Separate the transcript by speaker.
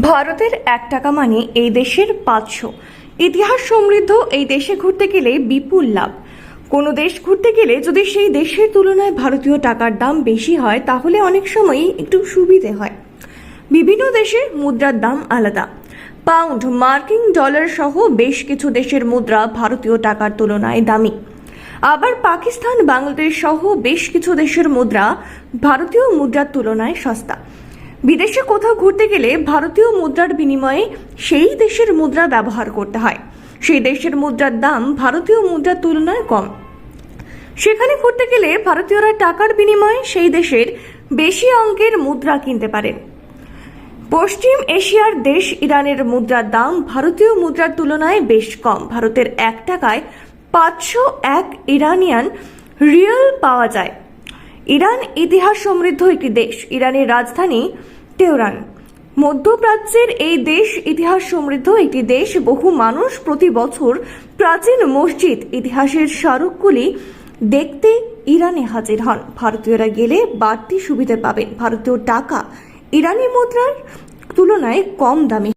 Speaker 1: ভারতের এক টাকা মানে এই দেশের পাঁচশো। ইতিহাস সমৃদ্ধ এই দেশে ঘুরতে গেলে বিপুল লাভ। কোনো দেশ ঘুরতে গেলে যদি সেই দেশের তুলনায় ভারতীয় টাকার দাম বেশি হয়, তাহলে অনেক সময়ই একটু সুবিধে হয়। বিভিন্ন দেশের মুদ্রার দাম আলাদা। পাউন্ড, মার্কিন ডলার সহ বেশ কিছু দেশের মুদ্রা ভারতীয় টাকার তুলনায় দামি। আবার পাকিস্তান, বাংলাদেশ সহ বেশ কিছু দেশের মুদ্রা ভারতীয় মুদ্রার তুলনায় সস্তা। বিদেশে কোথাও ঘুরতে গেলে ভারতীয় মুদ্রার বিনিময়ে সেই দেশের মুদ্রা ব্যবহার করতে হয়। সেই দেশের মুদ্রার দাম ভারতীয় মুদ্রার তুলনায় কম। সেখানে ঘুরতে গেলে ভারতীয়রা টাকার বিনিময়ে সেই দেশের বেশি অঙ্কের মুদ্রা কিনতে পারেন পশ্চিম এশিয়ার দেশ ইরানের মুদ্রার দাম ভারতীয় মুদ্রার তুলনায় বেশ কম। ভারতের এক টাকায় পাঁচশো এক ইরানিয়ান রিয়েল পাওয়া যায়। ইরান ইতিহাস সমৃদ্ধ একটি দেশ। ইরানের রাজধানী তেহরান। মধ্যপ্রাচ্যের এই দেশ ইতিহাস সমৃদ্ধ একটি দেশ। বহু মানুষ প্রতি বছর প্রাচীন মসজিদ ইতিহাসের স্মারকগুলি দেখতে ইরানে হাজির হন। ভারতীয়রা গেলে বাড়তি সুবিধা পাবেন। ভারতীয় টাকা ইরানি মুদ্রার তুলনায় কম দামে